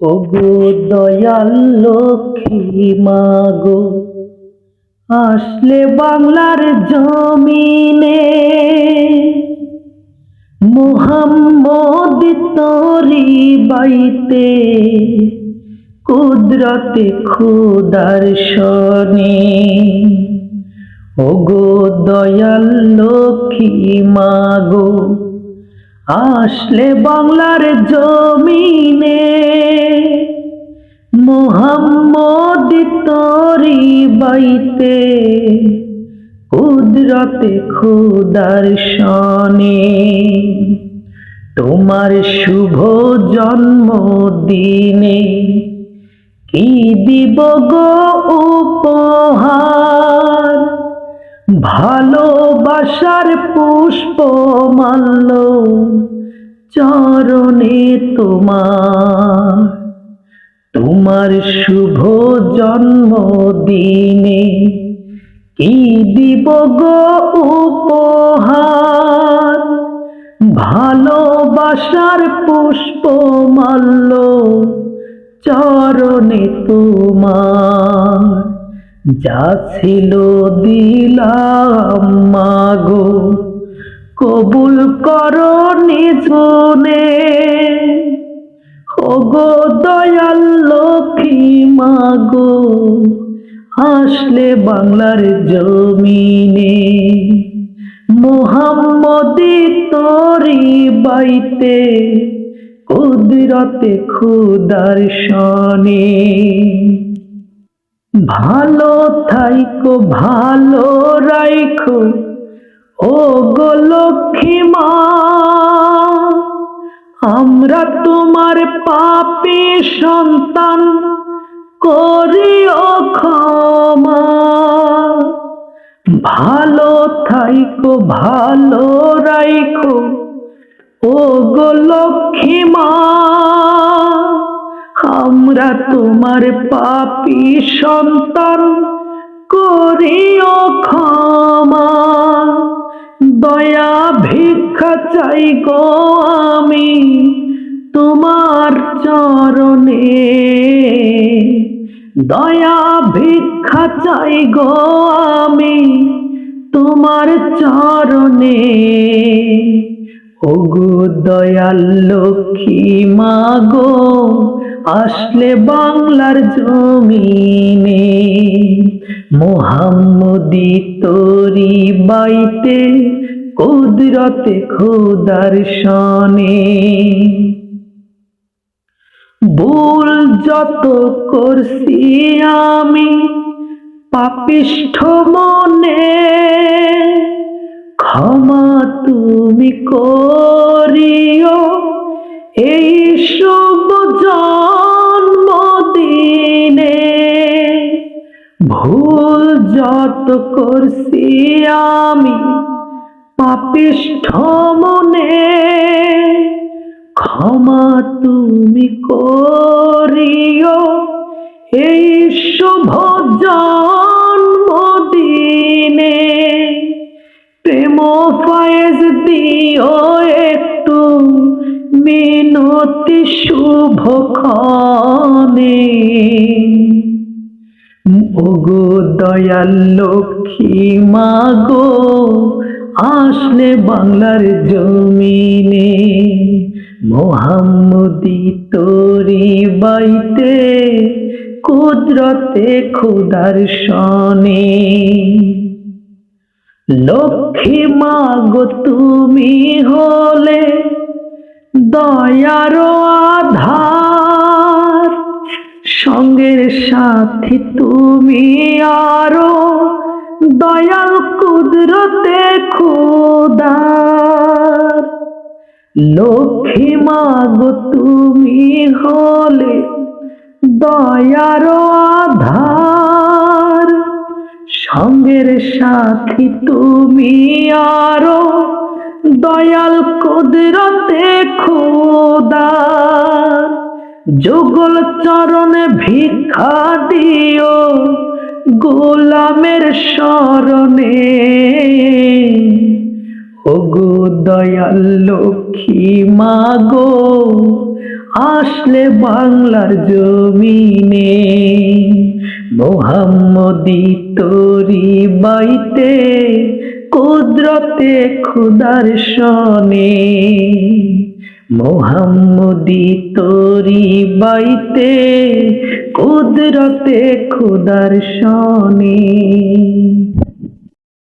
ওগো দয়াল লক্ষ্মী মাগো, আসলে বাংলার জমিনে মোহাম্মদ তরি বাইতে কুদরতে খুদার শনে। ওগো দয়াল লক্ষ্মী মাগো, আসলে বাংলার জমিনে তরি বাইতে, কুদরতে খুদার শনে। তোমার শুভ জন্মদিনে কি দিব গো উপহার? ভালোবাসার পুষ্প মাল্য চরণে তোমার তোমার শুভ জন্মদিনে কি দিব গো উপহার? ভালোবাসার পুষ্প মাল্য চরণে তোমার। যা ছিল দিলাম মাগো, কবুল করো নিজনে ওগো দয়াল লক্ষ্মী মাগো, আসলে বাংলার জমিনে মোহাম্মদি তরি বাইতে, কুদরতে খুদার শনে। ভালো থাইকো, ভালো রাইখো ও গো লক্ষ্মী মা। আমরা তোমার পাপি সন্তান, করিও ক্ষমা। ভালো থাইকো, ভালো রাইখো ও গো লক্ষ্মী মা। আমরা তোমার পাপি সন্তান, করিও ক্ষমা। দয়া, ভিক্ষা চাই গো আমি তোমার চরণে। দয়া, ভিক্ষা চাই গো আমি তোমার চরণে। ওগো দয়াল লক্ষ্মী মাগো আসলে বাংলার জমিনে মোহাম্মদি তরি বাইতে কুদরতে খুদার শনে। ভুল যত করছি আমি পাপিষ্ঠ মনে, ক্ষমা তুমি করিও। এই শুভ জন্মদিনে ভুল যত করছি আমি পাপিষ্ঠ মনে ক্ষমা তুমি করিও। এই শুভ জন্মদিনে প্রেম ফয়েজ দিও একটু। মিনতি শুভ ক্ষণে। ওগো দয়াল লক্ষ্মী মাগো আসলে বাংলার জমিনে মোহাম্মদি তরি বাইতে কুদরতে খুদার শনে। লক্ষ্মী মাগো তুমি হলে দয়ার আধার। সঙ্গের সাথী তুমি আরও দয়াল কুদরতে খুদার। লক্ষ্মী মাগো তুমি হলে দয়ার আধার। সঙ্গের সাথী তুমি আরও দয়াল কুদরতে খোদার। যুগল চরণে ভিক্ষা দিও। গোলামের স্মরণে ওগো দয়াল লক্ষ্মী, মাগো, আসলে বাংলার জমিনে মোহাম্মদি তোরি বাইতে, কুদরতে খুদার সনে মোহাম্মদি তোরি বাইতে কুদরতে খুদার সনে